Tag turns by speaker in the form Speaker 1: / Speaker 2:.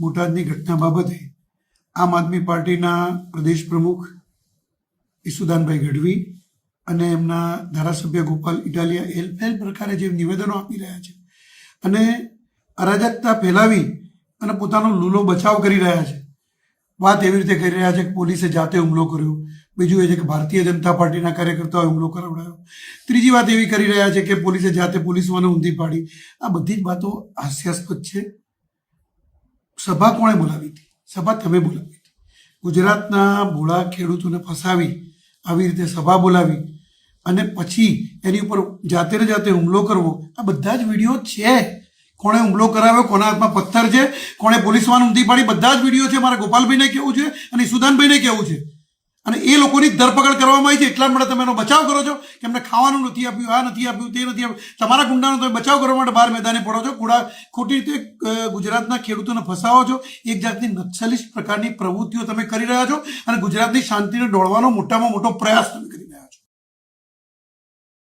Speaker 1: બોટાદની ઘટના બાબતે આમ આદમી પાર્ટીના પ્રદેશ પ્રમુખ ઈસુદાનભાઈ ગઢવી અને એમના ધારાસભ્ય ગોપાલ ઇટાલિયા એલ એલ પ્રકારે જે નિવેદનો આપી રહ્યા છે અને અરાજકતા ફેલાવી અને પોતાનો લૂલો બચાવ કરી રહ્યા છે. વાત એવી રીતે કરી રહ્યા છે કે પોલીસે જાતે હુમલો કર્યો. બીજું એ છે કે ભારતીય જનતા પાર્ટીના કાર્યકર્તાઓએ હુમલો કરાવડાયો ત્રીજી વાત એવી કરી રહ્યા છે કે પોલીસે જાતે પોલીસવાને ઊંધી પાડી. આ બધી જ વાતો હાસ્યાસ્પદ છે. સભા કોણે બોલાવી હતી? સભા તમે બોલાવી હતી. ગુજરાતના ભોળા ખેડૂતોને ફસાવી આવી રીતે સભા બોલાવી અને પછી એની ઉપર જાતે ને જાતે હુમલો કરવો, આ બધા જ વીડિયો છે. કોણે હુમલો કરાવ્યો, કોના હાથમાં પથ્થર છે, કોણે પોલીસવાન ઊંધી પાડી, બધા જ વીડિયો છે મારે ગોપાલભાઈને કેવું છે અને સુદાનભાઈને કેવું છે? અને એ લોકોની ધરપકડ કરવામાં આવી છે એટલા માટે તમે એનો બચાવ કરો છો કે એમને ખાવાનું નથી આપ્યું, આ નથી આપ્યું, તે નથી આપ્યું. તમારા ગુંડાનો તમે બચાવ કરવા માટે બહાર મેદાને પડો છો. કુડા ખોટી રીતે ગુજરાતના ખેડૂતોને ફસાવો છો. એક જાતની નક્સલિસ્ટ પ્રકારની પ્રવૃત્તિઓ તમે કરી રહ્યા છો અને ગુજરાતની શાંતિને ડોળવાનો મોટામાં મોટો પ્રયાસ તમે